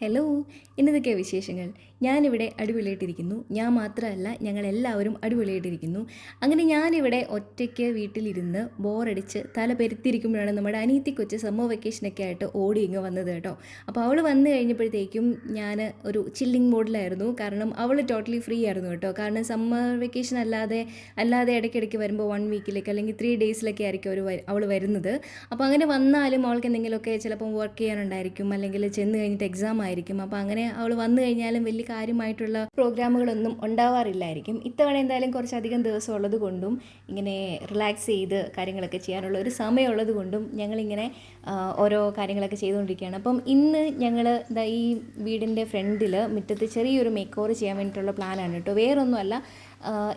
Hello ഇന്നതൊക്കെ വിശേഷങ്ങൾ. ഞാനിവിടെ അടിപൊളിയായിട്ടിരിക്കുന്നു. ഞാൻ മാത്രമല്ല ഞങ്ങളെല്ലാവരും അടിപൊളിയായിട്ടിരിക്കുന്നു. അങ്ങനെ ഞാനിവിടെ ഒറ്റയ്ക്ക് വീട്ടിലിരുന്ന് ബോറടിച്ച് തല പെരുത്തിരിക്കുമ്പോഴാണ് നമ്മുടെ അനീത്തി കൊച്ച് സമ്മർ വെക്കേഷനൊക്കെ ആയിട്ട് ഓടി ഇങ്ങ് വന്നത് കേട്ടോ. അപ്പോൾ അവൾ വന്നു കഴിഞ്ഞപ്പോഴത്തേക്കും ഞാൻ ഒരു ചില്ലിങ് മോഡിലായിരുന്നു കാരണം അവൾ ടോട്ടലി ഫ്രീ ആയിരുന്നു കേട്ടോ. കാരണം സമ്മർ വെക്കേഷൻ അല്ലാതെ അല്ലാതെ ഇടയ്ക്കിടയ്ക്ക് വരുമ്പോൾ വൺ വീക്കിലേക്ക് അല്ലെങ്കിൽ ത്രീ ഡേയ്സിലൊക്കെ ആയിരിക്കും ഒരു അവൾ വരുന്നത്. അപ്പോൾ അങ്ങനെ വന്നാലും അവൾക്ക് എന്തെങ്കിലുമൊക്കെ ചിലപ്പം വർക്ക് ചെയ്യാനുണ്ടായിരിക്കും അല്ലെങ്കിൽ ചെന്ന് കഴിഞ്ഞിട്ട് എക്സാം ആയിരിക്കും അപ്പോൾ അങ്ങനെ അവൾ വന്നു കഴിഞ്ഞാലും വലിയ കാര്യമായിട്ടുള്ള പ്രോഗ്രാമുകളൊന്നും ഉണ്ടാവാറില്ലായിരിക്കും. ഇത്തവണ എന്തായാലും കുറച്ചധികം ദിവസം ഉള്ളത് കൊണ്ടും ഇങ്ങനെ റിലാക്സ് ചെയ്ത് കാര്യങ്ങളൊക്കെ ചെയ്യാനുള്ള ഒരു സമയമുള്ളത് കൊണ്ടും ഞങ്ങളിങ്ങനെ ഓരോ കാര്യങ്ങളൊക്കെ ചെയ്തുകൊണ്ടിരിക്കുകയാണ്. അപ്പം ഇന്ന് ഞങ്ങൾ ഈ വീടിന്റെ ഫ്രണ്ടിൽ മുറ്റത്ത് ചെറിയൊരു മേക്ക് ഓവർ ചെയ്യാൻ വേണ്ടിയിട്ടുള്ള പ്ലാനാണ് കേട്ടോ. വേറൊന്നുമല്ല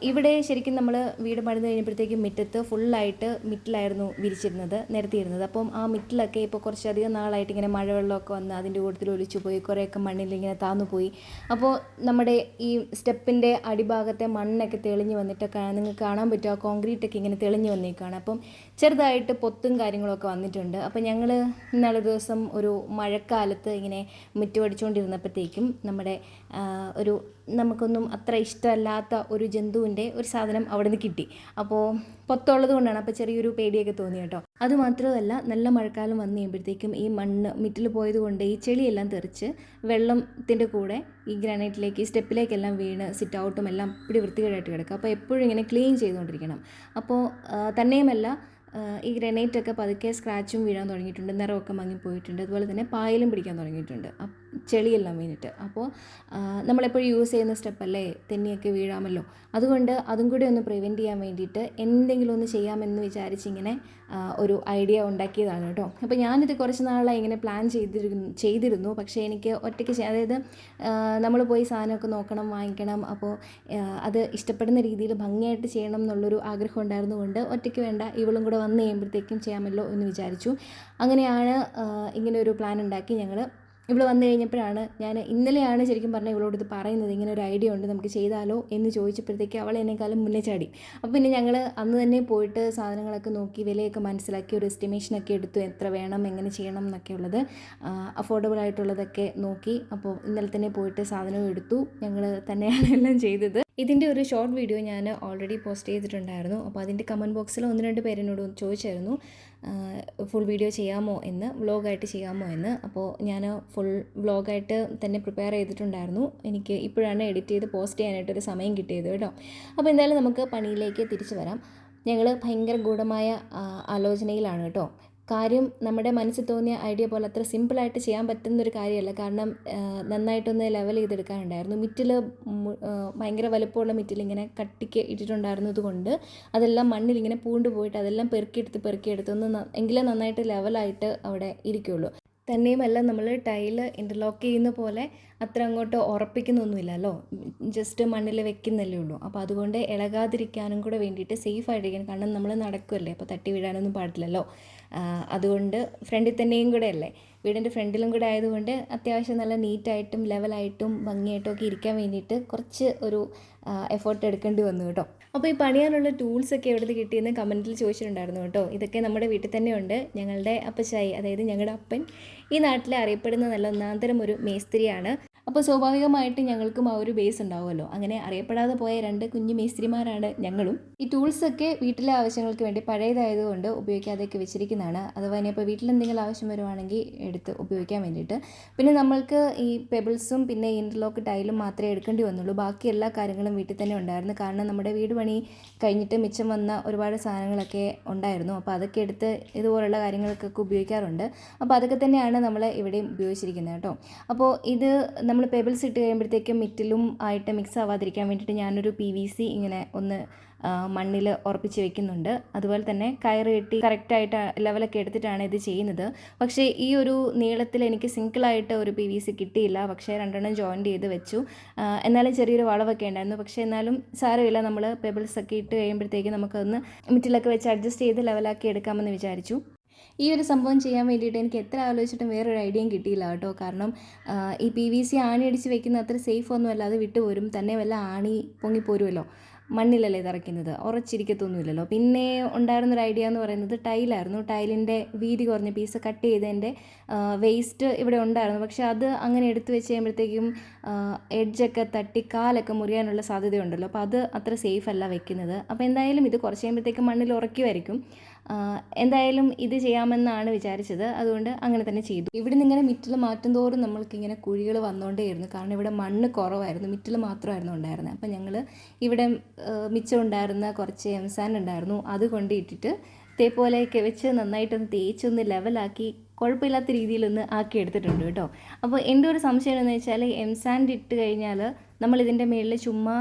ഇവിടെ ശരിക്കും നമ്മൾ വീട് പണിത് കഴിഞ്ഞപ്പോഴത്തേക്കും മുറ്റത്ത് ഫുള്ളായിട്ട് മിറ്റിലായിരുന്നു വിരിച്ചിരുന്നത് നിരത്തിയിരുന്നത്. അപ്പം ആ മിറ്റിലൊക്കെ ഇപ്പോൾ കുറച്ചധികം നാളായിട്ട് ഇങ്ങനെ മഴവെള്ളമൊക്കെ വന്ന് അതിന്റെ കൂട്ടത്തിൽ ഒലിച്ചു പോയി കുറേയൊക്കെ മണ്ണിലിങ്ങനെ താന്നു പോയി. അപ്പോൾ നമ്മുടെ ഈ സ്റ്റെപ്പിന്റെ അടിഭാഗത്തെ മണ്ണൊക്കെ തെളിഞ്ഞ് വന്നിട്ടൊക്കെ നിങ്ങൾക്ക് കാണാൻ പറ്റും ആ കോൺക്രീറ്റ് ഒക്കെ ഇങ്ങനെ തെളിഞ്ഞ് വന്നേക്കാണ്. അപ്പം ചെറുതായിട്ട് പൊത്തും കാര്യങ്ങളൊക്കെ വന്നിട്ടുണ്ട്. അപ്പം ഞങ്ങൾ ഇന്നാളെ ദിവസം ഒരു മഴക്കാലത്ത് ഇങ്ങനെ മുറ്റുപടിച്ചുകൊണ്ടിരുന്നപ്പോഴത്തേക്കും നമ്മുടെ ഒരു നമുക്കൊന്നും അത്ര ഇഷ്ടമല്ലാത്ത ഒരു ജന്തുവിന്റെ ഒരു സാധനം അവിടെ നിന്ന് കിട്ടി. അപ്പോൾ പൊത്തുള്ളത് കൊണ്ടാണ്. അപ്പോൾ ചെറിയൊരു പേടിയൊക്കെ തോന്നി കേട്ടോ. അതുമാത്രമല്ല നല്ല മഴക്കാലം വന്നു കഴിയുമ്പോഴത്തേക്കും ഈ മണ്ണ് മിറ്റിൽ പോയത് കൊണ്ട് ഈ ചെളിയെല്ലാം തെറിച്ച് വെള്ളത്തിന്റെ കൂടെ ഈ ഗ്രാനൈറ്റിലേക്ക് സ്റ്റെപ്പിലേക്കെല്ലാം വീണ് സിറ്റ് ഔട്ടും എല്ലാം ഇപ്പിടി വൃത്തികേടായിട്ട് കിടക്കുക. അപ്പോൾ എപ്പോഴും ഇങ്ങനെ ക്ലീൻ ചെയ്തുകൊണ്ടിരിക്കണം. അപ്പോൾ തന്നെയുമല്ല ഈ ഗ്രനൈറ്റൊക്കെ പതുക്കെ സ്ക്രാച്ചും വീഴാൻ തുടങ്ങിയിട്ടുണ്ട്. നിറമൊക്കെ മങ്ങിപ്പോയിട്ടുണ്ട് അതുപോലെ തന്നെ പായലും പിടിക്കാൻ തുടങ്ങിയിട്ടുണ്ട്. ചെളിയെല്ലാം വീണിട്ട്. അപ്പോൾ നമ്മളെപ്പോഴും യൂസ് ചെയ്യുന്ന സ്റ്റെപ്പല്ലേ തെന്നിയൊക്കെ വീഴാമല്ലോ. അതുകൊണ്ട് അതും കൂടി ഒന്ന് പ്രിവെന്റ് ചെയ്യാൻ വേണ്ടിയിട്ട് എന്തെങ്കിലും ഒന്ന് ചെയ്യാമെന്ന് വിചാരിച്ചിങ്ങനെ ഒരു ഐഡിയ ഉണ്ടാക്കിയതാണ് കേട്ടോ. അപ്പോൾ ഞാനിത് കുറച്ച് നാളായി ഇങ്ങനെ പ്ലാൻ ചെയ്തിരുന്നു ചെയ്തിരുന്നു. പക്ഷേ എനിക്ക് ഒറ്റയ്ക്ക് അതായത് നമ്മൾ പോയി സാധനമൊക്കെ നോക്കണം വാങ്ങിക്കണം. അപ്പോൾ അത് ഇഷ്ടപ്പെടുന്ന രീതിയിൽ ഭംഗിയായിട്ട് ചെയ്യണം എന്നുള്ളൊരു ആഗ്രഹം ഉണ്ടായിരുന്നുകൊണ്ട് ഒറ്റയ്ക്ക് വേണ്ട ഇവളും കൂടെ വന്ന് കഴിയുമ്പോഴത്തേക്കും ചെയ്യാമല്ലോ എന്ന് വിചാരിച്ചു. അങ്ങനെയാണ് ഇങ്ങനെ ഒരു പ്ലാൻ ഉണ്ടാക്കി ഞങ്ങൾ ഇവിടെ വന്നു കഴിഞ്ഞപ്പോഴാണ് ഞാൻ ഇന്നലെയാണ് ശരിക്കും പറഞ്ഞാൽ ഇവളോട് ഇത് പറയുന്നത്. ഇങ്ങനെ ഒരു ഐഡിയ ഉണ്ട് നമുക്ക് ചെയ്താലോ എന്ന് ചോദിച്ചപ്പോഴത്തേക്ക് അവൾ എന്നെക്കാളും മുന്നേ ചാടി. അപ്പോൾ പിന്നെ ഞങ്ങൾ അന്ന് തന്നെ പോയിട്ട് സാധനങ്ങളൊക്കെ നോക്കി വിലയൊക്കെ മനസ്സിലാക്കി ഒരു എസ്റ്റിമേഷനൊക്കെ എടുത്തു എത്ര വേണം എങ്ങനെ ചെയ്യണം എന്നൊക്കെ ഉള്ളത് അഫോർഡബിൾ ആയിട്ടുള്ളതൊക്കെ നോക്കി. അപ്പോൾ ഇന്നലെ തന്നെ പോയിട്ട് സാധനവും എടുത്തു. ഞങ്ങൾ തന്നെയാണ് എല്ലാം ചെയ്തത്. ഇതിന്റെ ഒരു ഷോർട്ട് വീഡിയോ ഞാൻ ഓൾറെഡി പോസ്റ്റ് ചെയ്തിട്ടുണ്ടായിരുന്നു. അപ്പോൾ അതിന്റെ കമന്റ് ബോക്സിൽ ഒന്ന് രണ്ട് പേര് എന്നോട് ചോദിച്ചായിരുന്നു ഫുൾ വീഡിയോ ചെയ്യാമോ എന്ന് വ്ളോഗായിട്ട് ചെയ്യാമോ എന്ന്. അപ്പോൾ ഞാൻ ഫുൾ വ്ളോഗായിട്ട് തന്നെ പ്രിപ്പയർ ചെയ്തിട്ടുണ്ടായിരുന്നു. എനിക്ക് ഇപ്പോഴാണ് എഡിറ്റ് ചെയ്ത് പോസ്റ്റ് ചെയ്യാനായിട്ടൊരു സമയം കിട്ടിയത് കേട്ടോ. അപ്പോൾ എന്തായാലും നമുക്ക് പണിയിലേക്ക് തിരിച്ചു വരാം. ഞങ്ങൾ ഭയങ്കര ഗൂഢമായ ആലോചനയിലാണ് കേട്ടോ. കാര്യം നമ്മുടെ മനസ്സിൽ തോന്നിയ ഐഡിയ പോലെ അത്ര സിമ്പിളായിട്ട് ചെയ്യാൻ പറ്റുന്നൊരു കാര്യമല്ല. കാരണം നന്നായിട്ടൊന്ന് ലെവൽ ചെയ്തെടുക്കാനുണ്ടായിരുന്നു. മിറ്റിൽ ഭയങ്കര വലുപ്പമുള്ള മിറ്റിൽ ഇങ്ങനെ കട്ടിക്ക് ഇട്ടിട്ടുണ്ടായിരുന്നത് കൊണ്ട് അതെല്ലാം മണ്ണിൽ ഇങ്ങനെ പൂണ്ട് പോയിട്ട് അതെല്ലാം പെറുക്കിയെടുത്ത് പെറുക്കിയെടുത്ത് ഒന്ന് എങ്കിലേ നന്നായിട്ട് ലെവലായിട്ട് അവിടെ ഇരിക്കുകയുള്ളൂ തന്നെയുമല്ല നമ്മൾ ടൈൽ ഇന്റർലോക്ക് ചെയ്യുന്ന പോലെ അത്ര അങ്ങോട്ട് ഉറപ്പിക്കുന്നൊന്നുമില്ലല്ലോ. ജസ്റ്റ് മണ്ണിൽ വെക്കുന്നല്ലേ ഉള്ളൂ. അപ്പോൾ അതുകൊണ്ട് ഇളകാതിരിക്കാനും കൂടെ വേണ്ടിയിട്ട് സേഫ് ആയിട്ടിരിക്കാൻ കാരണം നമ്മൾ നടക്കുമല്ലേ അപ്പോൾ തട്ടി വീഴാനൊന്നും പാടില്ലല്ലോ. അതുകൊണ്ട് ഫ്രണ്ടിൽ തന്നെയും കൂടെ അല്ലേ? വീടിന്റെ ഫ്രണ്ടിലും കൂടെ ആയതുകൊണ്ട് അത്യാവശ്യം നല്ല നീറ്റായിട്ടും ലെവലായിട്ടും ഭംഗിയായിട്ടും ഒക്കെ ഇരിക്കാൻ വേണ്ടിയിട്ട് കുറച്ച് ഒരു എഫേർട്ട് എടുക്കേണ്ടി വന്നു കേട്ടോ. അപ്പോൾ ഈ പണിയാനുള്ള ടൂൾസൊക്കെ എവിടെ നിന്ന് കിട്ടിയെന്ന് കമന്റിൽ ചോദിച്ചിട്ടുണ്ടായിരുന്നു കേട്ടോ. ഇതൊക്കെ നമ്മുടെ വീട്ടിൽ തന്നെ ഉണ്ട്. ഞങ്ങളുടെ അപ്പച്ചായി അതായത് ഞങ്ങളുടെ അപ്പൻ ഈ നാട്ടിൽ അറിയപ്പെടുന്ന നല്ല ഒന്നാന്തരം ഒരു മേസ്ത്രിയാണ്. അപ്പോൾ സ്വാഭാവികമായിട്ട് ഞങ്ങൾക്കും ആ ഒരു ബേസ് ഉണ്ടാവുമല്ലോ. അങ്ങനെ അറിയപ്പെടാതെ പോയ രണ്ട് കുഞ്ഞു മേസ്ത്രിമാരാണ് ഞങ്ങളും. ഈ ടൂൾസൊക്കെ വീട്ടിലെ ആവശ്യങ്ങൾക്ക് വേണ്ടി പഴയതായതുകൊണ്ട് ഉപയോഗിക്കാതെയൊക്കെ വെച്ചിരിക്കുന്നതാണ്. അഥവാ ഇനിയിപ്പോൾ വീട്ടിൽ എന്തെങ്കിലും ആവശ്യം വരുവാണെങ്കിൽ എടുത്ത് ഉപയോഗിക്കാൻ വേണ്ടിയിട്ട്. പിന്നെ നമ്മൾക്ക് ഈ പെബിൾസും പിന്നെ ഇന്റർലോക്ക് ടൈലും മാത്രമേ എടുക്കേണ്ടി വന്നുള്ളൂ. ബാക്കി എല്ലാ കാര്യങ്ങളും വീട്ടിൽ തന്നെ ഉണ്ടായിരുന്നു. കാരണം നമ്മുടെ വീട് പണി കഴിഞ്ഞിട്ട് മിച്ചം വന്ന ഒരുപാട് സാധനങ്ങളൊക്കെ ഉണ്ടായിരുന്നു. അപ്പോൾ അതൊക്കെ എടുത്ത് ഇതുപോലുള്ള കാര്യങ്ങൾക്കൊക്കെ ഉപയോഗിക്കാറുണ്ട്. അപ്പോൾ അതൊക്കെ തന്നെയാണ് നമ്മൾ ഇവിടെയും ഉപയോഗിച്ചിരിക്കുന്നത് കേട്ടോ. അപ്പോൾ ഇത് നമ്മൾ പെബിൾസ് ഇട്ട് കഴിയുമ്പോഴത്തേക്കും മിറ്റിലും ആയിട്ട് മിക്സ് ആവാതിരിക്കാൻ വേണ്ടിയിട്ട് ഞാനൊരു പി വി സി ഇങ്ങനെ ഒന്ന് മണ്ണിൽ ഉറപ്പിച്ച് വെക്കുന്നുണ്ട്. അതുപോലെ തന്നെ കയറ് കെട്ടി കറക്റ്റായിട്ട് ലെവലൊക്കെ എടുത്തിട്ടാണ് ഇത് ചെയ്യുന്നത്. പക്ഷേ ഈ ഒരു നീളത്തിൽ എനിക്ക് സിംഗിളായിട്ട് ഒരു പി വി സി കിട്ടിയില്ല. പക്ഷേ രണ്ടെണ്ണം ജോയിന്റ് ചെയ്ത് വെച്ചു. എന്നാലും ചെറിയൊരു വളവൊക്കെ ഉണ്ടായിരുന്നു. പക്ഷേ എന്നാലും സാരമില്ല. നമ്മൾ പെബിൾസ് ഒക്കെ ഇട്ട് കഴിയുമ്പോഴത്തേക്ക് നമുക്കൊന്ന് മിറ്റിലൊക്കെ വെച്ച് അഡ്ജസ്റ്റ് ചെയ്ത് ലെവലാക്കി എടുക്കാമെന്ന് വിചാരിച്ചു. ഈ ഒരു സംഭവം ചെയ്യാൻ വേണ്ടിയിട്ട് എനിക്ക് എത്ര ആലോചിച്ചിട്ടും വേറൊരു ഐഡിയയും കിട്ടിയില്ല കേട്ടോ. കാരണം ഈ പി വി സി ആണി അടിച്ച് വെക്കുന്ന അത്ര സേഫ് ഒന്നുമല്ല അത് വിട്ടുപോരും തന്നെ വല്ല ആണി പൊങ്ങിപ്പോരുമല്ലോ മണ്ണിലല്ലേ തറയ്ക്കുന്നത്. ഉറച്ചിരിക്കത്തൊന്നുമില്ലല്ലോ. പിന്നെ ഉണ്ടായിരുന്നൊരു ഐഡിയ എന്ന് പറയുന്നത് ടൈലായിരുന്നു. ടൈലിന്റെ വീതി കുറഞ്ഞ പീസ് കട്ട് ചെയ്തതിന്റെ വേസ്റ്റ് ഇവിടെ ഉണ്ടായിരുന്നു. പക്ഷേ അത് അങ്ങനെ എടുത്തു വെച്ച് കഴിയുമ്പോഴത്തേക്കും എഡ്ജൊക്കെ തട്ടി കാലൊക്കെ മുറിയാനുള്ള സാധ്യതയുണ്ടല്ലോ. അപ്പോൾ അത് അത്ര സേഫ് അല്ല വെക്കുന്നത്. അപ്പോൾ എന്തായാലും ഇത് കുറച്ച് കഴിയുമ്പോഴത്തേക്കും മണ്ണിൽ ഉറക്കുമായിരിക്കും എന്തായാലും ഇത് ചെയ്യാമെന്നാണ് വിചാരിച്ചത്. അതുകൊണ്ട് അങ്ങനെ തന്നെ ചെയ്തു. ഇവിടെ നിന്ന് ഇങ്ങനെ മിറ്റിൽ മാറ്റും തോറും നമ്മൾക്ക് ഇങ്ങനെ കുഴികൾ വന്നുകൊണ്ടേയിരുന്നു കാരണം ഇവിടെ മണ്ണ് കുറവായിരുന്നു. മിറ്റിൽ മാത്രമായിരുന്നു ഉണ്ടായിരുന്നത്. അപ്പം ഞങ്ങൾ ഇവിടെ മിച്ചം ഉണ്ടായിരുന്ന കുറച്ച് എംസാൻ ഉണ്ടായിരുന്നു. അത് കൊണ്ടിട്ടിട്ട് തേപ്പോലെയൊക്കെ വെച്ച് നന്നായിട്ടൊന്ന് തേച്ചൊന്ന് ലെവലാക്കി കുഴപ്പമില്ലാത്ത രീതിയിലൊന്ന് ആക്കി എടുത്തിട്ടുണ്ട് കേട്ടോ. അപ്പോൾ എന്റെ ഒരു സംശയം എന്ന് വെച്ചാൽ എംസാൻഡ് ഇട്ട് കഴിഞ്ഞാൽ നമ്മൾ ഇതിന്റെ മുകളിൽ ചുമ്മാ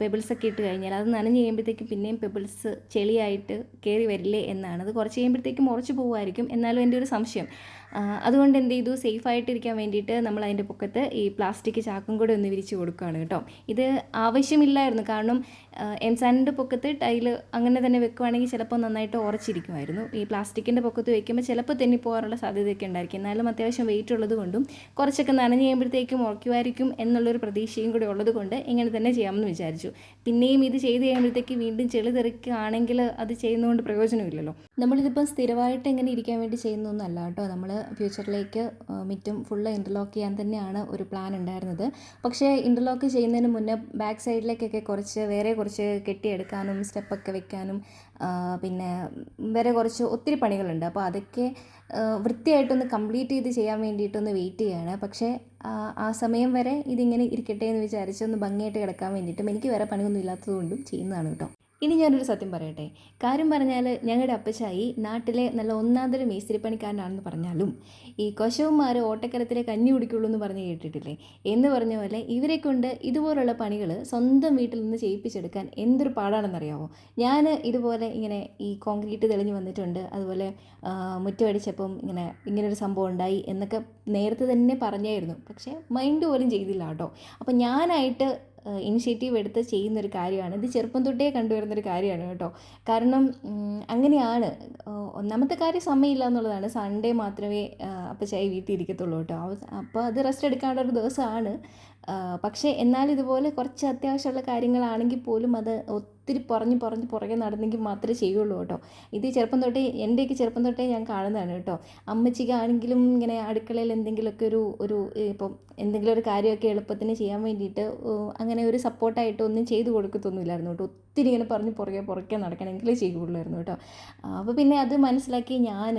പെബിൾസ് ഒക്കെ ഇട്ട് കഴിഞ്ഞാൽ അത് നനഞ്ഞ് കഴിയുമ്പോഴത്തേക്കും പിന്നെയും പെബിൾസ് ചെളിയായിട്ട് കയറി വരില്ലേ എന്നാണ്. അത് കുറച്ച് കഴിയുമ്പോഴത്തേക്കും ഉറച്ചു പോകുമായിരിക്കും എന്നാലും എന്റെ ഒരു സംശയം. അതുകൊണ്ട് എന്ത് ചെയ്തു? സേഫ് ആയിട്ടിരിക്കാൻ വേണ്ടിയിട്ട് നമ്മൾ അതിന്റെ പൊക്കത്ത് ഈ പ്ലാസ്റ്റിക് ചാക്കും കൂടെ ഒന്ന് വിരിച്ച് കൊടുക്കുകയാണ് കേട്ടോ. ഇത് ആവശ്യമില്ലായിരുന്നു. കാരണം എംസാനിന്റെ പൊക്കത്ത് ടൈൽ അങ്ങനെ തന്നെ വെക്കുവാണെങ്കിൽ ചിലപ്പോൾ നന്നായിട്ട് ഉറച്ചിരിക്കുമായിരുന്നു. ഈ പ്ലാസ്റ്റിക്കിന്റെ പൊക്കത്ത് വയ്ക്കുമ്പോൾ ചിലപ്പോൾ തെന്നിപ്പോകാനുള്ള സാധ്യതയൊക്കെ ഉണ്ടായിരിക്കും. എന്നാലും അത്യാവശ്യം വെയിറ്റ് ഉള്ളത് കൊണ്ടും കുറച്ചൊക്കെ നനഞ്ഞ് കഴിയുമ്പോഴത്തേക്കും ഉറക്കുമായിരിക്കും എന്നുള്ളൊരു പ്രതീക്ഷയും കൂടി ഉള്ളത് കൊണ്ട് ഇങ്ങനെ തന്നെ ചെയ്യാമെന്ന് വിചാരിച്ചു. പിന്നെയും ഇത് ചെയ്ത് കഴിയുമ്പോഴത്തേക്ക് വീണ്ടും ചെളി തെറിക്കുകയാണെങ്കിൽ അത് ചെയ്യുന്നതുകൊണ്ട് പ്രയോജനമില്ലല്ലോ. നമ്മളിതിപ്പം സ്ഥിരമായിട്ട് എങ്ങനെ ഇരിക്കാൻ വേണ്ടി ചെയ്യുന്നൊന്നുമല്ല കേട്ടോ. നമ്മൾ ഫ്യൂച്ചറിലേക്ക് മിറ്റും ഫുള്ള് ഇന്റർലോക്ക് ചെയ്യാൻ തന്നെയാണ് ഒരു പ്ലാൻ ഉണ്ടായിരുന്നത്. പക്ഷേ ഇന്റർലോക്ക് ചെയ്യുന്നതിന് മുന്നേ ബാക്ക് സൈഡിലേക്കൊക്കെ കുറച്ച് വേറെ കുറച്ച് കെട്ടിയെടുക്കാനും സ്റ്റെപ്പൊക്കെ വെക്കാനും പിന്നെ വേറെ കുറച്ച് ഒത്തിരി പണികളുണ്ട്. അപ്പോൾ അതൊക്കെ വൃത്തിയായിട്ടൊന്ന് കംപ്ലീറ്റ് ചെയ്ത് ചെയ്യാൻ വേണ്ടിയിട്ടൊന്ന് വെയിറ്റ് ചെയ്യുകയാണ് പക്ഷേ ആ, ആ സമയം വരെ ഇതിങ്ങനെ ഇരിക്കട്ടെ എന്ന് വിചാരിച്ച് ഒന്ന് ഭംഗിയായിട്ട് കിടക്കാൻ വേണ്ടിയിട്ടും എനിക്ക് വേറെ പണിയൊന്നും ഇല്ലാത്തതുകൊണ്ടും ചെയ്യുന്നതാണ് കേട്ടോ. ഇനി ഞാനൊരു സത്യം പറയട്ടെ. കാര്യം പറഞ്ഞാൽ ഞങ്ങളുടെ അപ്പച്ചായി നാട്ടിലെ നല്ല ഒന്നാന്തര മേസ്തിരിപ്പണിക്കാരനാണെന്ന് പറഞ്ഞാലും ഈ കൊശവന്മാർ ഓട്ടക്കരത്തിലെ കഞ്ഞി കുടിക്കുള്ളൂ എന്ന് പറഞ്ഞ് കേട്ടിട്ടില്ലേ? എന്ന് പറഞ്ഞ പോലെ ഇവരെ കൊണ്ട് ഇതുപോലുള്ള പണികൾ സ്വന്തം വീട്ടിൽ നിന്ന് ചെയ്യിപ്പിച്ചെടുക്കാൻ എന്തൊരു പാടാണെന്നറിയാമോ ഞാൻ ഇതുപോലെ ഇങ്ങനെ ഈ കോൺക്രീറ്റ് തെളിഞ്ഞ് വന്നിട്ടുണ്ട്. അതുപോലെ മുറ്റമടിച്ചപ്പം ഇങ്ങനെ ഇങ്ങനൊരു സംഭവം ഉണ്ടായി എന്നൊക്കെ നേരത്തെ തന്നെ പറഞ്ഞായിരുന്നു. പക്ഷേ മൈൻഡ് പോലും ചെയ്തില്ല കേട്ടോ. അപ്പം ഞാനായിട്ട് ഇനിഷ്യേറ്റീവ് എടുത്ത് ചെയ്യുന്നൊരു കാര്യമാണ്. ഇത് ചെറുപ്പം തൊട്ടേ കണ്ടുവരുന്നൊരു കാര്യമാണ് കേട്ടോ. കാരണം അങ്ങനെയാണ്. ഒന്നാമത്തെ കാര്യം സമയമില്ല എന്നുള്ളതാണ്. സൺഡേ മാത്രമേ അപ്പച്ചായി വീട്ടിൽ ഇരിക്കത്തുള്ളൂ കേട്ടോ. അപ്പോൾ അത് റെസ്റ്റ് എടുക്കാനുള്ള ഒരു ദിവസമാണ്. പക്ഷേ എന്നാൽ ഇതുപോലെ കുറച്ച് അത്യാവശ്യമുള്ള കാര്യങ്ങളാണെങ്കിൽ പോലും അത് ഒത്തിരി പറഞ്ഞ് പറഞ്ഞ് പുറകെ നടന്നെങ്കിൽ മാത്രമേ ചെയ്യുള്ളൂ കേട്ടോ. ഇത് ചെറുപ്പം തൊട്ടേ എന്റെയൊക്കെ ചെറുപ്പം തൊട്ടേ ഞാൻ കാണുന്നതാണ് കേട്ടോ. അമ്മച്ചിക്കാണെങ്കിലും ഇങ്ങനെ അടുക്കളയിൽ എന്തെങ്കിലുമൊക്കെ ഒരു ഒരു ഇപ്പം എന്തെങ്കിലും ഒരു കാര്യമൊക്കെ എളുപ്പത്തിന് ചെയ്യാൻ വേണ്ടിയിട്ട് അങ്ങനെ ഒരു സപ്പോർട്ടായിട്ട് ഒന്നും ചെയ്തു കൊടുക്കത്തൊന്നുമില്ലായിരുന്നു കേട്ടോ. ഒത്തിരി ഇങ്ങനെ പറഞ്ഞ് പുറകെ പുറകെ നടക്കണമെങ്കിലേ ചെയ്യുള്ളായിരുന്നു കേട്ടോ. അപ്പോൾ പിന്നെ അത് മനസ്സിലാക്കി ഞാൻ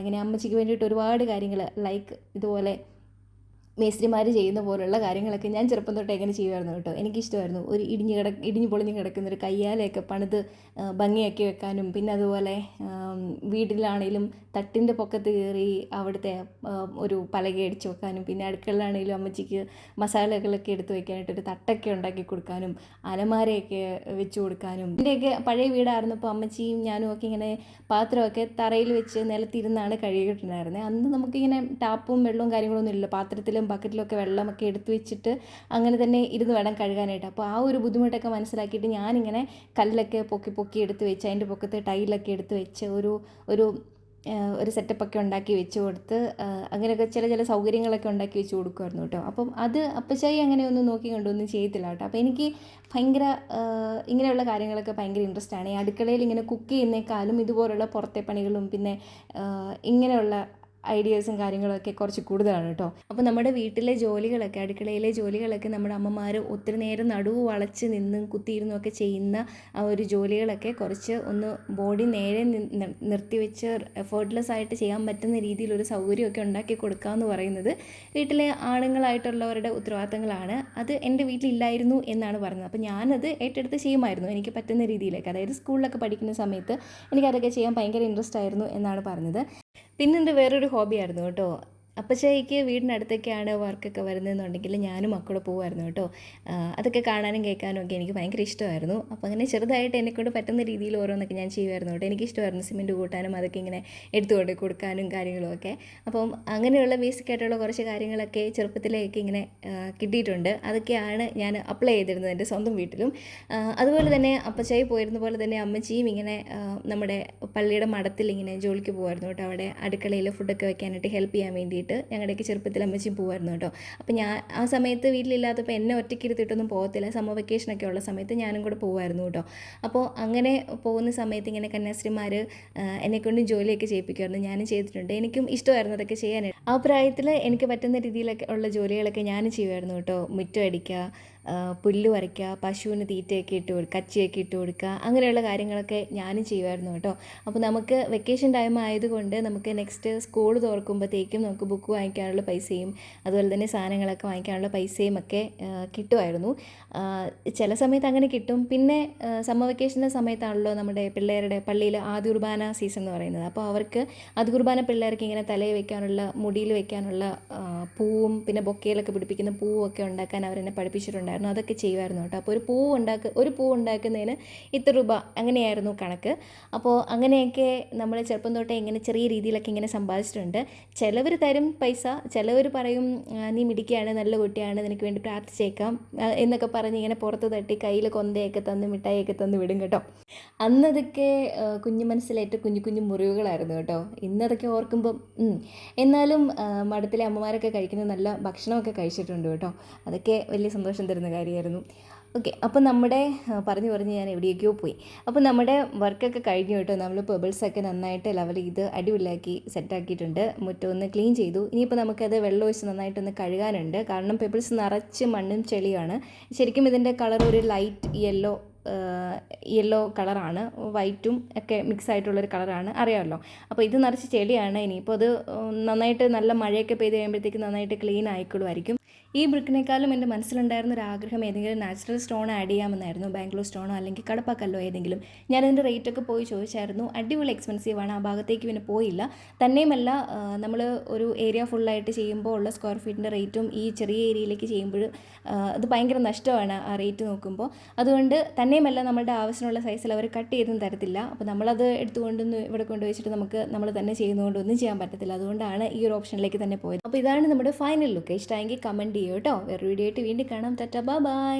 ഇങ്ങനെ അമ്മച്ചിക്ക് വേണ്ടിയിട്ട് ഒരുപാട് കാര്യങ്ങൾ ലൈക്ക് ഇതുപോലെ മേസ്ത്രിമാർ ചെയ്യുന്ന പോലുള്ള കാര്യങ്ങളൊക്കെ ഞാൻ ചെറുപ്പം തൊട്ട് എങ്ങനെ ചെയ്യുമായിരുന്നു കേട്ടോ. എനിക്കിഷ്ടമായിരുന്നു. ഒരു ഇടിഞ്ഞ് കിട ഇടിഞ്ഞ് പൊളിഞ്ഞ് കിടക്കുന്ന ഒരു കയ്യാലയൊക്കെ പണിത് ഭംഗിയാക്കി വെക്കാനും പിന്നെ അതുപോലെ വീട്ടിലാണെങ്കിലും തട്ടിന്റെ പൊക്കത്ത് കയറി അവിടുത്തെ ഒരു പലക അടിച്ച് വെക്കാനും പിന്നെ അടുക്കളയിലാണെങ്കിലും അമ്മച്ചിക്ക് മസാലകളൊക്കെ എടുത്ത് വെക്കാനായിട്ട് ഒരു തട്ടൊക്കെ ഉണ്ടാക്കി കൊടുക്കാനും അലമാരയൊക്കെ വെച്ച് കൊടുക്കാനും. എന്റെയൊക്കെ പഴയ വീടായിരുന്നപ്പോൾ അമ്മച്ചിയും ഞാനും ഒക്കെ ഇങ്ങനെ പാത്രമൊക്കെ തറയിൽ വെച്ച് നിലത്തിരുന്നാണ് കഴുകിയിട്ടുണ്ടായിരുന്നത് അന്ന് നമുക്കിങ്ങനെ ടാപ്പും വെള്ളവും കാര്യങ്ങളൊന്നും ഇല്ല പാത്രത്തിലും ബക്കറ്റിലൊക്കെ വെള്ളമൊക്കെ എടുത്തു വെച്ചിട്ട് അങ്ങനെ തന്നെ ഇരുന്ന് വേണം കഴുകാനായിട്ട്. അപ്പോൾ ആ ഒരു ബുദ്ധിമുട്ടൊക്കെ മനസ്സിലാക്കിയിട്ട് ഞാനിങ്ങനെ കല്ലൊക്കെ പൊക്കി പൊക്കി എടുത്ത് വെച്ച് അതിന്റെ പൊക്കത്ത് ടൈലൊക്കെ എടുത്ത് വെച്ച് ഒരു ഒരു ഒരു സെറ്റപ്പൊക്കെ ഉണ്ടാക്കി വെച്ച് കൊടുത്ത് അങ്ങനെയൊക്കെ ചില ചില സൗകര്യങ്ങളൊക്കെ ഉണ്ടാക്കി വെച്ച് കൊടുക്കുമായിരുന്നു കേട്ടോ. അപ്പം അത് അപ്പച്ചായി അങ്ങനെ ഒന്നും നോക്കി കണ്ടൊന്നും ചെയ്യത്തില്ല കേട്ടോ. അപ്പോൾ എനിക്ക് ഭയങ്കര ഇങ്ങനെയുള്ള കാര്യങ്ങളൊക്കെ ഭയങ്കര ഇൻട്രസ്റ്റ് ആണ് ഈ അടുക്കളയിൽ ഇങ്ങനെ കുക്ക് ചെയ്യുന്നേക്കാളും ഇതുപോലുള്ള പുറത്തെ പണികളും പിന്നെ ഇങ്ങനെയുള്ള ഐഡിയാസും കാര്യങ്ങളൊക്കെ കുറച്ച് കൂടുതലാണ് കേട്ടോ. അപ്പോൾ നമ്മുടെ വീട്ടിലെ ജോലികളൊക്കെ അടുക്കളയിലെ ജോലികളൊക്കെ നമ്മുടെ അമ്മമാർ ഒത്തിരി നേരം നടുവ് വളച്ച് നിന്നും കുത്തിയിരുന്നും ഒക്കെ ചെയ്യുന്ന ആ ഒരു ജോലികളൊക്കെ കുറച്ച് ഒന്ന് ബോഡി നേരെ നിർത്തിവെച്ച് എഫേർട്ട്ലെസ് ആയിട്ട് ചെയ്യാൻ പറ്റുന്ന രീതിയിലൊരു സൗകര്യമൊക്കെ ഉണ്ടാക്കി കൊടുക്കുക എന്ന് പറയുന്നത് വീട്ടിലെ ആണുങ്ങളായിട്ടുള്ളവരുടെ ഉത്തരവാദിത്തങ്ങളാണ്. അത് എന്റെ വീട്ടിലില്ലായിരുന്നു എന്നാണ് പറഞ്ഞത്. അപ്പോൾ ഞാനത് ഏറ്റെടുത്ത് ചെയ്യുമായിരുന്നു എനിക്ക് പറ്റുന്ന രീതിയിലേക്ക്. അതായത് സ്കൂളിലൊക്കെ പഠിക്കുന്ന സമയത്ത് എനിക്കതൊക്കെ ചെയ്യാൻ ഭയങ്കര ഇൻട്രസ്റ്റ് ആയിരുന്നു എന്നാണ് പറഞ്ഞത്. പിന്നെന്ത് വേറൊരു ഹോബിയായിരുന്നു കേട്ടോ. അപ്പച്ചായിക്ക് വീടിനടുത്തൊക്കെയാണ് വർക്കൊക്കെ വരുന്നതെന്നുണ്ടെങ്കിൽ ഞാനും മക്കളെ പോകുമായിരുന്നു കേട്ടോ. അതൊക്കെ കാണാനും കേൾക്കാനും ഒക്കെ എനിക്ക് ഭയങ്കര ഇഷ്ടമായിരുന്നു. അപ്പോൾ അങ്ങനെ ചെറുതായിട്ട് എന്നെക്കൊണ്ട് പറ്റുന്ന രീതിയിൽ ഓരോന്നൊക്കെ ഞാൻ ചെയ്യുമായിരുന്നു കേട്ടോ. എനിക്കിഷ്ടമായിരുന്നു സിമെന്റ് കൂട്ടാനും അതൊക്കെ ഇങ്ങനെ എടുത്തുകൊണ്ട് കൊടുക്കാനും കാര്യങ്ങളുമൊക്കെ അപ്പം അങ്ങനെയുള്ള ബേസിക് ആയിട്ടുള്ള കുറച്ച് കാര്യങ്ങളൊക്കെ ചെറുപ്പത്തിലേക്ക് ഇങ്ങനെ കിട്ടിയിട്ടുണ്ട്. അതൊക്കെയാണ് ഞാൻ അപ്ലൈ ചെയ്തിരുന്നത് എന്റെ സ്വന്തം വീട്ടിലും. അതുപോലെ തന്നെ അപ്പച്ചായി പോയിരുന്ന പോലെ തന്നെ അമ്മച്ചിയും ഇങ്ങനെ നമ്മുടെ പള്ളിയുടെ മഠത്തിൽ ഇങ്ങനെ ജോലിക്ക് പോകുമായിരുന്നു കേട്ടോ. അവിടെ അടുക്കളയിൽ ഫുഡൊക്കെ വെക്കാനായിട്ട് ഹെൽപ്പ് ചെയ്യാൻ വേണ്ടിയിട്ട്. വേണ്ടിയിട്ട് ഞങ്ങളുടെയൊക്കെ ചെറുപ്പത്തിൽ അമ്മച്ചിയും പോകുമായിരുന്നു കേട്ടോ. അപ്പോൾ ഞാൻ ആ സമയത്ത് വീട്ടിലില്ലാത്തപ്പോൾ എന്നെ ഒറ്റയ്ക്ക് ഇരുത്തിയിട്ടൊന്നും പോകത്തില്ല. സമ്മർ വെക്കേഷനൊക്കെ ഉള്ള സമയത്ത് ഞാനും കൂടെ പോകുമായിരുന്നു കേട്ടോ. അപ്പോൾ അങ്ങനെ പോകുന്ന സമയത്ത് ഇങ്ങനെ കന്യാസ്ത്രീമാർ എന്നെക്കൊണ്ട് ജോലിയൊക്കെ ചെയ്യിപ്പിക്കുമായിരുന്നു ഞാനും ചെയ്തിട്ടുണ്ട്. എനിക്കും ഇഷ്ടമായിരുന്നു അതൊക്കെ ചെയ്യാനായിട്ട്. ആ പ്രായത്തിൽ എനിക്ക് പറ്റുന്ന രീതിയിലൊക്കെ ഉള്ള ജോലികളൊക്കെ ഞാനും ചെയ്യുമായിരുന്നു കേട്ടോ. മുറ്റം അടിക്കുക പുല്ല് പറിക്കുക പശുവിന് തീറ്റയൊക്കെ ഇട്ട് കൊടുക്കുക കച്ചിയൊക്കെ ഇട്ട് കൊടുക്കുക അങ്ങനെയുള്ള കാര്യങ്ങളൊക്കെ ഞാനും ചെയ്യുമായിരുന്നു കേട്ടോ. അപ്പോൾ നമുക്ക് വെക്കേഷൻ ടൈം ആയതുകൊണ്ട് നമുക്ക് നെക്സ്റ്റ് സ്കൂൾ തുറക്കുമ്പോഴത്തേക്കും നമുക്ക് ബുക്ക് വാങ്ങിക്കാനുള്ള പൈസയും അതുപോലെ തന്നെ സാധനങ്ങളൊക്കെ വാങ്ങിക്കാനുള്ള പൈസയും ഒക്കെ കിട്ടുമായിരുന്നു. ചില സമയത്ത് അങ്ങനെ കിട്ടും. പിന്നെ സമ്മർ വെക്കേഷന്റെ സമയത്താണല്ലോ നമ്മുടെ പിള്ളേരുടെ പള്ളിയിൽ ആദ്യ കുർബാന സീസൺ എന്ന് പറയുന്നത്. അപ്പോൾ അവർക്ക് ആദ്യ കുർബാന പിള്ളേർക്ക് ഇങ്ങനെ തലയിൽ വെക്കാനുള്ള മുടിയിൽ വെക്കാനുള്ള പൂവും പിന്നെ ബൊക്കയിലൊക്കെ പിടിപ്പിക്കുന്ന പൂവും ഒക്കെ ഉണ്ടാക്കാൻ അവരെന്നെ പഠിപ്പിച്ചിട്ടുണ്ടായിരുന്നു. അതൊക്കെ ചെയ്യുമായിരുന്നു കേട്ടോ. അപ്പോൾ ഒരു പൂവ് ഉണ്ടാക്കുക ഒരു പൂവ് ഉണ്ടാക്കുന്നതിന് ഇത്ര രൂപ അങ്ങനെയായിരുന്നു കണക്ക്. അപ്പോൾ അങ്ങനെയൊക്കെ നമ്മൾ ചെറുപ്പം തൊട്ടേ ഇങ്ങനെ ചെറിയ രീതിയിലൊക്കെ ഇങ്ങനെ സമ്പാദിച്ചിട്ടുണ്ട്. ചിലവർ തരും പൈസ ചിലവർ പറയും നീ മിടിക്കുകയാണ് നല്ല കുട്ടിയാണ് നിനക്ക് വേണ്ടി പ്രാർത്ഥിച്ചേക്കാം എന്നൊക്കെ പറഞ്ഞ് ഇങ്ങനെ പുറത്ത് തട്ടി കയ്യിൽ കൊന്തയൊക്കെ തന്ന് മിഠായിയൊക്കെ തന്ന് വിടും കേട്ടോ. അന്നതൊക്കെ കുഞ്ഞു മനസ്സിലേറ്റ കുഞ്ഞു കുഞ്ഞു മുറിവുകളായിരുന്നു കേട്ടോ. ഇന്നതൊക്കെ ഓർക്കുമ്പം. എന്നാലും മഠത്തിലെ അമ്മമാരൊക്കെ കഴിക്കുന്ന നല്ല ഭക്ഷണമൊക്കെ കഴിച്ചിട്ടുണ്ട് കേട്ടോ. അതൊക്കെ വലിയ സന്തോഷം തരുന്ന കാര്യമായിരുന്നു. ഓക്കെ അപ്പോൾ നമ്മുടെ പറഞ്ഞു പറഞ്ഞ് ഞാൻ എവിടെയൊക്കെയോ പോയി. അപ്പോൾ നമ്മുടെ വർക്കൊക്കെ കഴിഞ്ഞു കേട്ടോ. നമ്മൾ പെബിൾസൊക്കെ നന്നായിട്ട് ലെവൽ ചെയ്ത് അടിപൊളിയാക്കി സെറ്റാക്കിയിട്ടുണ്ട് മുറ്റം ഒന്ന് ക്ലീൻ ചെയ്തു. ഇനിയിപ്പോൾ നമുക്കത് വെള്ളം ഒഴിച്ച് നന്നായിട്ടൊന്ന് കഴുകാനുണ്ട്. കാരണം പെബിൾസ് നിറച്ച് മണ്ണും ചെളിയാണ് ശരിക്കും ഇതിന്റെ കളർ ഒരു ലൈറ്റ് യെല്ലോ യെല്ലോ കളറാണ് വൈറ്റും ഒക്കെ മിക്സ് ആയിട്ടുള്ളൊരു കളറാണ് അറിയാമല്ലോ? അപ്പോൾ ഇത് നിറച്ച് ചെളിയാണ്. ഇനിയിപ്പോൾ അത് നന്നായിട്ട് നല്ല മഴയൊക്കെ പെയ്ത് കഴിയുമ്പോഴത്തേക്ക് നന്നായിട്ട് ക്ലീൻ ആയിക്കൊള്ളുമായിരിക്കും. ഈ ബ്രിക്കിനേക്കാളും എന്റെ മനസ്സിലുണ്ടായിരുന്ന ഒരു ആഗ്രഹം ഏതെങ്കിലും നാച്ചുറൽ സ്റ്റോൺ ആഡ് ചെയ്യാമെന്നായിരുന്നു. ബാംഗ്ലൂർ സ്റ്റോണോ അല്ലെങ്കിൽ കടപ്പാക്കല്ലോ ഏതെങ്കിലും. ഞാൻ ഞാനതിന്റെ റേറ്റൊക്കെ പോയി ചോദിച്ചായിരുന്നു. അടിപൊളി എക്സ്പെൻസീവ് ആണ്. ആ ഭാഗത്തേക്ക് പിന്നെ പോയില്ല. തന്നെയുമല്ല നമ്മൾ ഒരു ഏരിയ ഫുള്ളായിട്ട് ചെയ്യുമ്പോൾ ഉള്ള സ്ക്വയർ ഫീറ്റിന്റെ റേറ്റും ഈ ചെറിയ ഏരിയയിലേക്ക് ചെയ്യുമ്പോൾ അത് ഭയങ്കര നഷ്ടമാണ് ആ റേറ്റ് നോക്കുമ്പോൾ. അതുകൊണ്ട് തന്നെയുമല്ല നമ്മളുടെ ആവശ്യമുള്ള സൈസിൽ അവർ കട്ട് ചെയ്തും തരത്തില്ല. അപ്പോൾ നമ്മളത് എടുത്തുകൊണ്ടൊന്ന് ഇവിടെ കൊണ്ടുവച്ചിട്ട് നമുക്ക് നമ്മൾ തന്നെ ചെയ്യുന്നതുകൊണ്ട് ഒന്നും ചെയ്യാൻ പറ്റത്തില്ല. അതുകൊണ്ടാണ് ഈ ഒരു ഓപ്ഷനിലേക്ക് തന്നെ പോയത്. അപ്പോൾ ഇതാണ് നമ്മുടെ ഫൈനൽ ലുക്ക് ഇഷ്ടമായെങ്കിൽ കമന്റ് ചെയ്യൂ കേട്ടോ. വേറൊരു വീഡിയോ ആയിട്ട് വീണ്ടും കാണാം. Tata bye.